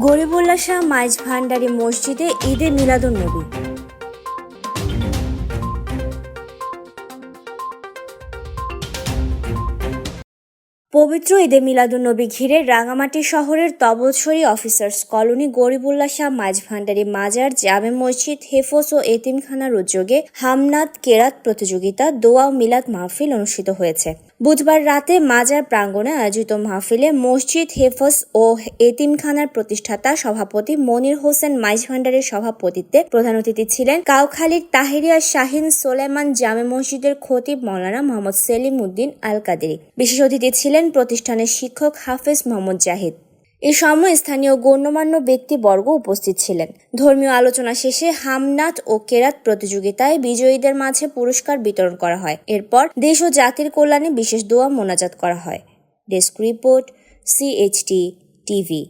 গরিবুল্লাহ শাহ মাইজ ভান্ডারি মসজিদে ঈদে মিলাদুন পবিত্র ঈদে মিলাদুন্নবী ঘিরে রাঙামাটি শহরের তবৎসরী officers colony Garibullah Shah Maizbhandari মাজার, জামে মসজিদ, হেফোজ ও এতিমখানার উদ্যোগে হামনাদ কেরাত প্রতিযোগিতা, দোয়া ও মিলাদ মাহফিল অনুষ্ঠিত হয়েছে। বুধবার রাতে মাজার প্রাঙ্গণে আয়োজিত মাহফিলে মসজিদ, হেফজ ও এতিমখানার প্রতিষ্ঠাতা সভাপতি মনির হোসেন মাইজ ভান্ডারের সভাপতিত্বে প্রধান অতিথি ছিলেন কাউখালীর তাহিরিয়া শাহিন সোলেমান, জামে মসজিদের খতিব মৌলানা মোহাম্মদ সেলিম উদ্দিন আল কাদেরি বিশেষ অতিথি ছিলেন প্রতিষ্ঠানের শিক্ষক হাফেজ মোহাম্মদ জাহিদ। এ সময় স্থানীয় গণ্যমান্য ব্যক্তিবর্গ উপস্থিত ছিলেন। ধর্মীয় আলোচনা শেষে হামনাথ ও কেরাত প্রতিযোগিতায় বিজয়ীদের মাঝে পুরস্কার বিতরণ করা হয়। এরপর দেশ ও জাতির কল্যাণে বিশেষ দোয়া মোনাজাত করা হয়। Desk report CHT TV